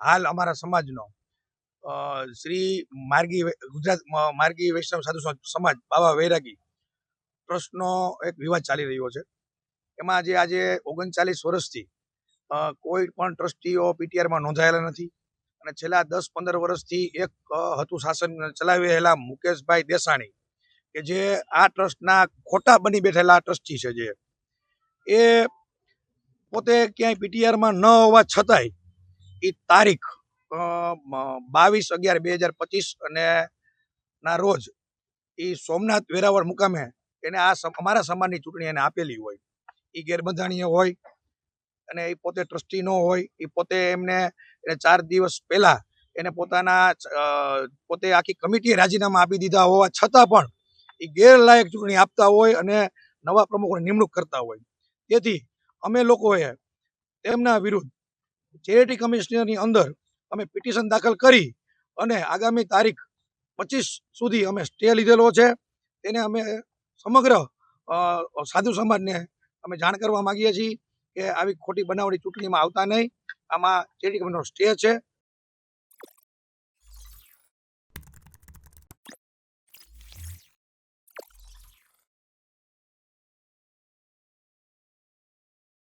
હાલ અમારા સમાજનો. શ્રી માર્ગી ગુજરાત માર્ગી વૈષ્ણવ સાધુ સમાજ બાબા વૈરાગી ટ્રસ્ટનો એક વિવાદ ચાલી રહ્યો છે. એમાં જે આજે ઓગણચાલીસ વર્ષથી કોઈ પણ ટ્રસ્ટીઓ પીટીઆરમાં નોંધાયેલા નથી અને છેલ્લા દસ પંદર વર્ષથી એક હતું શાસન ચલાવી રહેલા મુકેશભાઈ દેસાણી કે જે આ ટ્રસ્ટના ખોટા બની બેઠેલા ટ્રસ્ટી છે જે. એ પોતે ક્યાંય પીટીઆરમાં ન હોવા છતાંય એ તારીખ બાવીસ અગિયાર બે હજાર પચીસ અને ના રોજ એ સોમનાથ વેરાવળ મુકામે એને આ અમારા સમાજની ચૂંટણી એને આપેલી હોય. એ ગેરબંધાણીય હોય અને એ પોતે ટ્રસ્ટી ન હોય એ પોતે એમને, એને ચાર દિવસ પહેલાં એને પોતાના પોતે આખી કમિટીએ રાજીનામા આપી દીધા હોવા છતાં પણ એ ગેરલાયક ચૂંટણી આપતા હોય અને નવા પ્રમુખોની નિમણૂક કરતા હોય. તેથી અમે લોકોએ તેમના વિરુદ્ધ ચેરિટી કમિશનરની અંદર અમે પિટિશન દાખલ કરી અને આગામી તારીખ પચીસ સુધી અમે સ્ટે લીધેલો છે. તેને અમે સમગ્ર સાધુ સમાજને અમે જાણ કરવા માંગીએ છીએ કે આવી ખોટી બનાવટી ચૂંટણીમાં આવતા નહીં. આમાં ચેરિટી કમિશનનો સ્ટે છે.